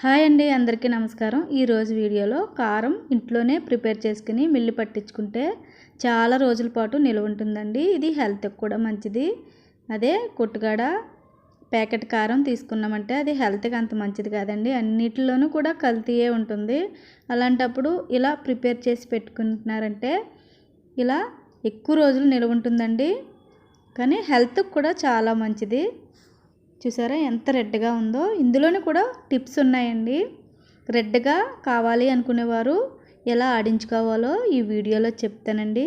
Hi అండి అందరికీ నమస్కారం. ఈరోజు వీడియోలో కారం ఇంట్లోనే ప్రిపేర్ చేసుకుని మిల్లి పట్టించుకుంటే చాలా రోజుల పాటు నిల్వ ఉంటుందండి. ఇది హెల్త్కి కూడా మంచిది. అదే కొట్టుగాడ ప్యాకెట్ కారం తీసుకున్నామంటే అది హెల్త్కి అంత మంచిది కాదండి. అన్నిటిలోనూ కూడా కల్తీయే ఉంటుంది. అలాంటప్పుడు ఇలా ప్రిపేర్ చేసి పెట్టుకుంటున్నారంటే ఇలా ఎక్కువ రోజులు నిల్వ ఉంటుందండి. కానీ హెల్త్కి కూడా చాలా మంచిది. చూసారా ఎంత రెడ్గా ఉందో. ఇందులోనే కూడా టిప్స్ ఉన్నాయండి. రెడ్గా కావాలి అనుకునేవారు ఎలా ఆడించుకోవాలో ఈ వీడియోలో చెప్తానండి.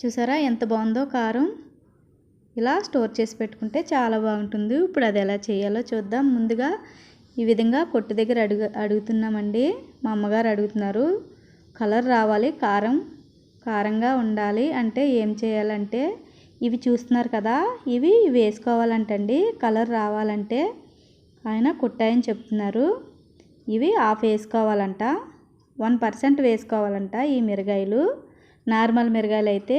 చూసారా ఎంత బాగుందో కారం. ఇలా స్టోర్ చేసి పెట్టుకుంటే చాలా బాగుంటుంది. ఇప్పుడు అది ఎలా చేయాలో చూద్దాం. ముందుగా ఈ విధంగా కొట్టు దగ్గర అడుగు అడుగుతున్నామండి. మా అమ్మగారు అడుగుతున్నారు. కలర్ రావాలి కారం కారంగా ఉండాలి అంటే ఏం చేయాలంటే ఇవి చూస్తున్నారు కదా ఇవి వేసుకోవాలంటండి. కలర్ రావాలంటే ఆయన కుట్టాయని చెప్తున్నారు. ఇవి హాఫ్ వేసుకోవాలంట. వన్ పర్సెంట్ వేసుకోవాలంట ఈ మిరగాయలు. నార్మల్ మిరగాయలు అయితే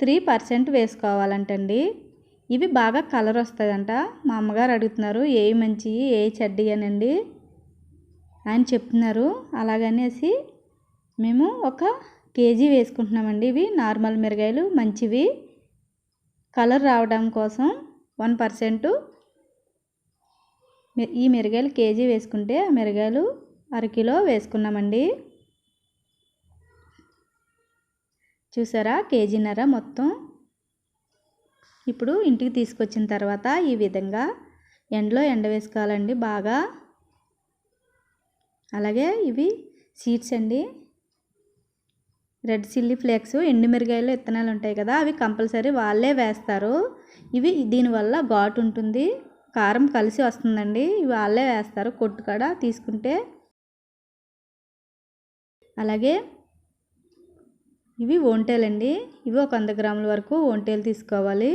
త్రీ పర్సెంట్ వేసుకోవాలంటండి. ఇవి బాగా కలర్ వస్తుందంట మా అమ్మగారు అడుగుతున్నారు ఏ మంచివి ఏ చెడ్డి అనండి? ఆయన చెప్తున్నారు. అలాగనేసి మేము ఒక కేజీ వేసుకుంటున్నామండి. ఇవి నార్మల్ మిరగాయలు మంచివి. కలర్ రావడం కోసం వన్ పర్సెంట్ ఈ మిరగాయలు కేజీ వేసుకుంటే ఆ మిరగాయలు అరకిలో వేసుకున్నామండి. చూసారా? కేజీన్నర మొత్తం. ఇప్పుడు ఇంటికి తీసుకొచ్చిన తర్వాత ఈ విధంగా ఎండలో ఎండ వేసుకోవాలండి బాగా. అలాగే ఇవి సీడ్స్ అండి. రెడ్ చిల్లీ ఫ్లేక్స్ ఎండుమిరగాయలు విత్తనాలు ఉంటాయి కదా అవి కంపల్సరీ వాళ్ళే వేస్తారు. ఇవి దీనివల్ల ఘాటు ఉంటుంది కారం కలిసి వస్తుందండి ఇవి వాళ్ళే వేస్తారు కొట్టు కాడ తీసుకుంటే. అలాగే ఇవి ఒంటేలండి ఇవి ఒక వంద గ్రాముల వరకు ఒంటేలు తీసుకోవాలి.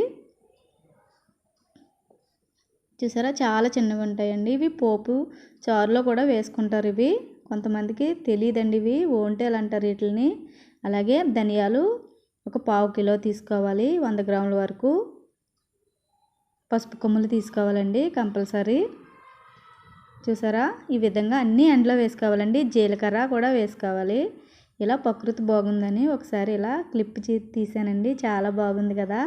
చూసారా చాలా చిన్నగా ఉంటాయండి ఇవి పోపు చారులో కూడా వేసుకుంటారు ఇవి కొంతమందికి తెలియదండి ఇవి ఓంటేలు అంటారు వీటిని అలాగే ధనియాలు ఒక పావు కిలో తీసుకోవాలి. వంద గ్రాముల వరకు పసుపు కొమ్ములు తీసుకోవాలండి కంపల్సరీ. చూసారా? ఈ విధంగా అన్నీ ఎండలో వేసుకోవాలండి. జీలకర్ర కూడా వేసుకోవాలి. ఇలా ప్రకృతి బాగుందని ఒకసారి ఇలా క్లిప్ తీసానండి. చాలా బాగుంది కదా.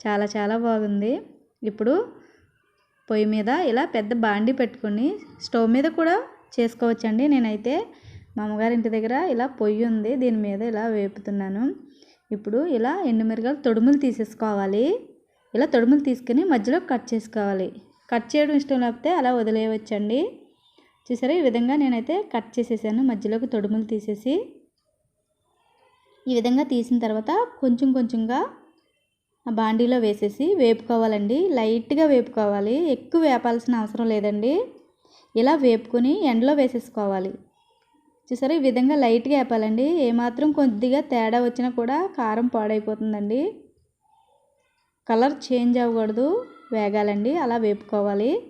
చాలా చాలా బాగుంది. ఇప్పుడు పొయ్యి మీద ఇలా పెద్ద బాండి పెట్టుకొని స్టవ్ మీద కూడా చేసుకోవచ్చండి. నేనైతే మా అమ్మగారి ఇంటి దగ్గర ఇలా పొయ్యి ఉంది దీని మీద ఇలా వేపుతున్నాను. ఇప్పుడు ఇలా ఎండుమిరగాయలు తొడుములు తీసేసుకోవాలి. ఇలా తొడుములు తీసుకుని మధ్యలో కట్ చేసుకోవాలి. కట్ చేయడం ఇష్టం లేకపోతే అలా వదిలేయవచ్చండి. చూసారా ఈ విధంగా నేనైతే కట్ చేసేసాను మధ్యలోకి తొడుములు తీసేసి. ఈ విధంగా తీసిన తర్వాత కొంచెం కొంచెంగా బాండీలో వేసేసి వేపుకోవాలండి. లైట్గా వేపుకోవాలి. ఎక్కువ వేపాల్సిన అవసరం లేదండి. ఇలా వేపుకొని ఎండలో వేసేసుకోవాలి. చూసారా? ఈ విధంగా లైట్గా వేపాలండి. ఏమాత్రం కొద్దిగా తేడా వచ్చినా కూడా కారం పాడైపోతుందండి. కలర్ చేంజ్ అవ్వకూడదు. వేగాలండి. అలా వేపుకోవాలి.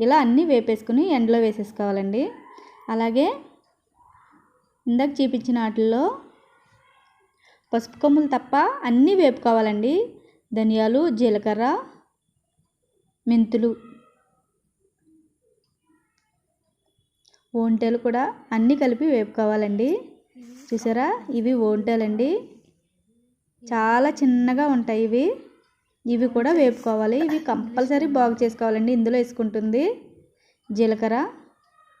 ఇలా అన్నీ వేపేసుకుని ఎండలో వేసేసుకోవాలండి. అలాగే ఇందాక చూపించిన వాటిల్లో పసుపు కొమ్ములు తప్ప అన్నీ వేపుకోవాలండి. ధనియాలు జీలకర్ర మెంతులు ఓంటలు కూడా అన్నీ కలిపి వేపుకోవాలండి. చూసారా? ఇవి ఓంటలండి. చాలా చిన్నగా ఉంటాయి ఇవి. ఇవి కూడా వేపుకోవాలి. ఇవి కంపల్సరీ బాగు చేసుకోవాలండి. ఇందులో వేసుకుంటుంది జీలకర్ర.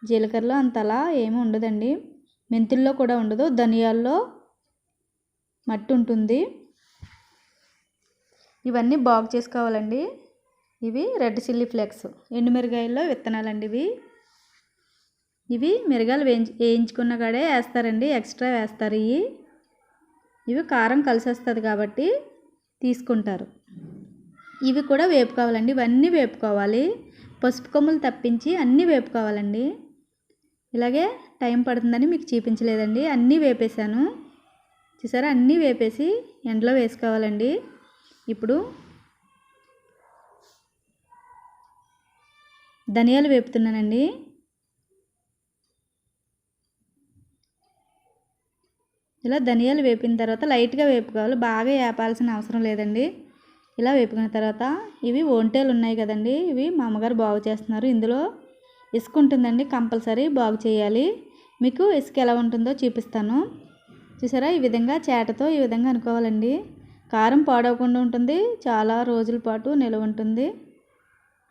జీలకర్రలో అంతలా ఏమి ఉండదండి. మెంతుల్లో కూడా ఉండదు. ధనియాల్లో మట్టి ఉంటుంది. ఇవన్నీ బాగు చేసుకోవాలండి. ఇవి రెడ్ చిల్లీ ఫ్లేక్స్. ఎండుమిరగాయల్లో విత్తనాలండి ఇవి. ఇవి మిరగాయలు వేయించు వేయించుకున్న కాడే వేస్తారండి ఎక్స్ట్రా వేస్తారు ఇవి. ఇవి కారం కలిసి వస్తుంది కాబట్టి తీసుకుంటారు. ఇవి కూడా వేపుకోవాలండి ఇవన్నీ వేపుకోవాలి. పసుపు కొమ్ములు తప్పించి అన్నీ వేపుకోవాలండి. ఇలాగే టైం పడుతుందని మీకు చూపించలేదండి అన్నీ వేపేశాను. చూసారా? అన్నీ వేపేసి ఎండలో వేసుకోవాలండి. ఇప్పుడు ధనియాలు వేపుతున్నానండి. ఇలా ధనియాలు వేపిన తర్వాత లైట్గా వేపుకోవాలి. బాగా వేపాల్సిన అవసరం లేదండి. ఇలా వేపుకున్న తర్వాత ఇవి ఒంటేలు ఉన్నాయి కదండి. ఇవి మా అమ్మగారు బాగు చేస్తున్నారు. ఇందులో ఇసుక ఉంటుందండి. కంపల్సరీ బాగు చేయాలి. మీకు ఇసుక ఎలా ఉంటుందో చూపిస్తాను. చూసారా? ఈ విధంగా చేటతో ఈ విధంగా అనుకోవాలండి. కారం పాడవకుండా ఉంటుంది చాలా రోజుల పాటు నిలవ ఉంటుంది.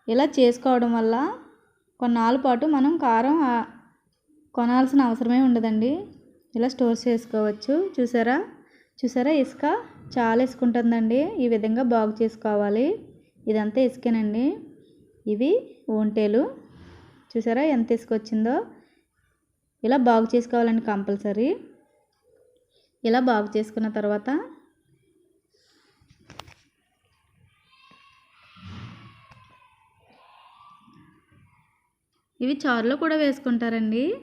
ఇలా చేసుకోవడం వల్ల కొన్నాళ్ళ పాటు మనం కారం కొనాల్సిన అవసరమే ఉండదండి. ఇలా స్టోర్ చేసుకోవచ్చు. చూసారా? చూసారా? ఇసుక చాలా ఇసుక ఉంటుందండి. ఈ విధంగా బాగు చేసుకోవాలి. ఇదంతా ఇసుకేనండి. ఇవి ఒంటేలు చూసారా? ఎంత ఇసుక వచ్చిందో. ఇలా బాగు చేసుకోవాలండి కంపల్సరీ. ఇలా బాగు చేసుకున్న తర్వాత ఇవి చారులో కూడా వేసుకుంటారండి.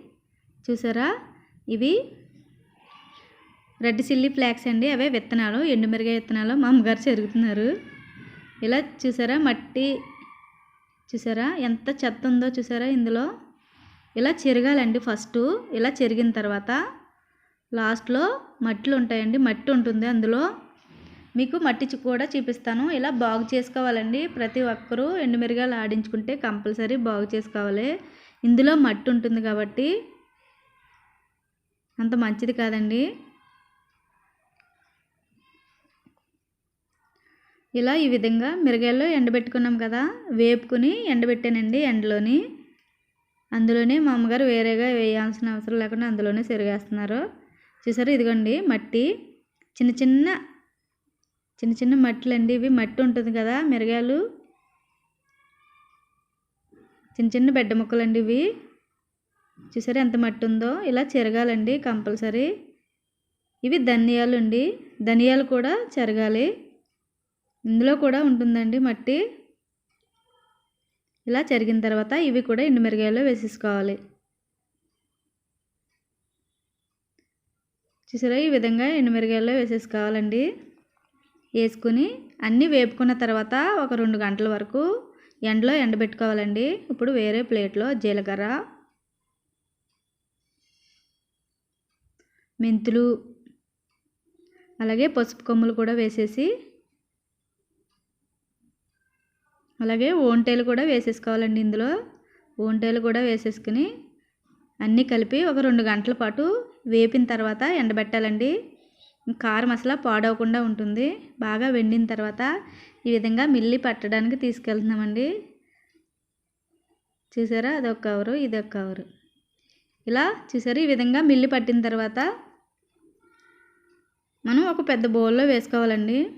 చూసారా? ఇవి రెడ్ చిల్లీ ఫ్లాక్స్ అండి. అవే విత్తనాలు ఎండుమిరగాయ విత్తనాలు మా అమ్మగారు చెరుగుతున్నారు. ఇలా చూసారా? మట్టి చూసారా? ఎంత చెత్త ఉందో చూసారా ఇందులో? ఇలా చెరగాలండి ఫస్ట్. ఇలా చెరిగిన తర్వాత లాస్ట్లో మట్టిలు ఉంటాయండి. మట్టి ఉంటుంది అందులో. మీకు మట్టి కూడా చూపిస్తాను. ఇలా బాగు చేసుకోవాలండి. ప్రతి ఒక్కరూ ఎండుమిరగాయలు ఆడించుకుంటే కంపల్సరీ బాగు చేసుకోవాలి. ఇందులో మట్టి ఉంటుంది కాబట్టి అంత మంచిది కాదండి. ఇలా ఈ విధంగా మిరగాయల్లో ఎండబెట్టుకున్నాం కదా వేపుకుని ఎండబెట్టానండి ఎండలోని. అందులోనే మా అమ్మగారు వేరేగా వేయాల్సిన అవసరం లేకుండా అందులోనే సెరిగేస్తున్నారు. చూసారు ఇదిగోండి మట్టి. చిన్న చిన్న చిన్న చిన్న మట్టలు అండి ఇవి. మట్టి ఉంటుంది కదా మిరగాయలు. చిన్న చిన్న బెడ్డ ముక్కలు అండి ఇవి. చూసారా ఎంత మట్టి ఉందో? ఇలా చెరగాలండి కంపల్సరీ. ఇవి ధనియాలు అండి ధనియాలు కూడా చెరగాలి. ఇందులో కూడా ఉంటుందండి మట్టి. ఇలా చెరిగిన తర్వాత ఇవి కూడా ఎండుమిరగాయలు వేసేసుకోవాలి. చూసారా ఈ విధంగా ఎండుమిరగాయల్లో వేసేసుకోవాలండి. వేసుకుని అన్నీ వేపుకున్న తర్వాత ఒక రెండు గంటల వరకు ఎండలో ఎండబెట్టుకోవాలండి. ఇప్పుడు వేరే ప్లేట్లో జీలకర్ర మెంతులు అలాగే పసుపు కొమ్ములు కూడా వేసేసి అలాగే ఓంటేలు కూడా వేసేసుకోవాలండి ఇందులో. ఓంటేలు కూడా వేసేసుకుని అన్నీ కలిపి ఒక రెండు గంటల పాటు వేపిన తర్వాత ఎండబెట్టాలండి. కారం అసలు పాడవకుండా ఉంటుంది. బాగా వెండిన తర్వాత ఈ విధంగా మిల్లి పట్టడానికి తీసుకెళ్తున్నామండి. చూసారా? అదొక కవరు ఇదొక కవరు. ఇలా చూసారు? ఈ విధంగా మిల్లి పట్టిన తర్వాత మనం ఒక పెద్ద బౌల్లో వేసుకోవాలండి.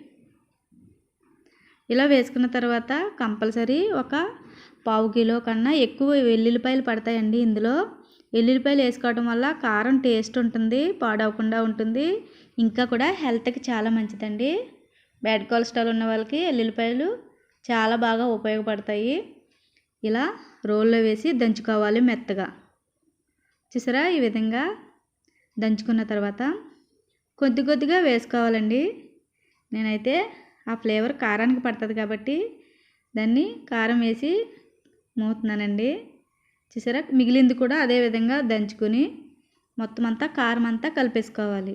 ఇలా వేసుకున్న తర్వాత కంపల్సరీ ఒక పావు కిలో కన్నా ఎక్కువ వెల్లుల్లిపాయలు పడతాయండి ఇందులో. వెల్లుల్లిపాయలు వేసుకోవడం వల్ల కారం టేస్ట్ ఉంటుంది పాడవకుండా ఉంటుంది. ఇంకా కూడా హెల్త్కి చాలా మంచిదండి. బ్యాడ్ కొలెస్ట్రాల్ ఉన్న వాళ్ళకి వెల్లుల్లిపాయలు చాలా బాగా ఉపయోగపడతాయి. ఇలా రోల్లో వేసి దంచుకోవాలి మెత్తగా. చూసారా ఈ విధంగా దంచుకున్న తర్వాత కొద్ది కొద్దిగా వేసుకోవాలండి. నేనైతే ఆ ఫ్లేవర్ కారానికి పడుతుంది కాబట్టి దాన్ని కారం వేసి మూతున్నానండి. చూసారా మిగిలింది కూడా అదే విధంగా దంచుకొని మొత్తం అంతా కారం అంతా కలిపేసుకోవాలి.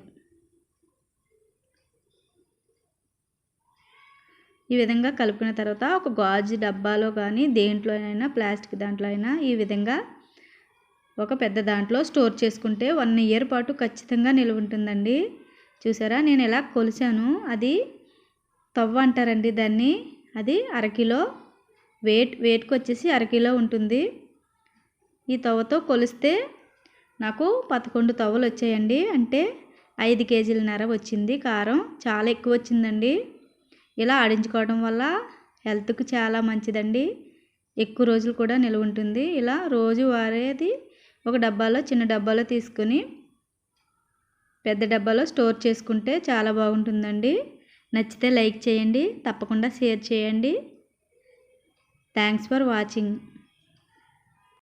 ఈ విధంగా కలుపుకున్న తర్వాత ఒక గాజు డబ్బాలో కానీ దేంట్లో అయినా ప్లాస్టిక్ దాంట్లో అయినా ఈ విధంగా ఒక పెద్ద దాంట్లో స్టోర్ చేసుకుంటే వన్ ఇయర్ పాటు ఖచ్చితంగా నిల్వ ఉంటుందండి. చూసారా? నేను ఎలా కొలిచాను అది తవ్వ అంటారండి దాన్ని. అది అరకిలో వెయిట్ వెయిట్కి వచ్చేసి అరకిలో ఉంటుంది. ఈ తవ్వతో కొలిస్తే నాకు పదకొండు తవ్వలు వచ్చాయండి. అంటే ఐదు కేజీలన్నర వచ్చింది కారం. చాలా ఎక్కువ వచ్చిందండి. ఇలా ఆడించుకోవడం వల్ల హెల్త్కు చాలా మంచిదండి. ఎక్కువ రోజులు కూడా నిల్వ ఉంటుంది. ఇలా రోజు వారేది ఒక డబ్బాలో చిన్న డబ్బాలో తీసుకొని పెద్ద డబ్బాలో స్టోర్ చేసుకుంటే చాలా బాగుంటుందండి. నచ్చితే లైక్ చేయండి. తప్పకుండా షేర్ చేయండి. Thanks for watching.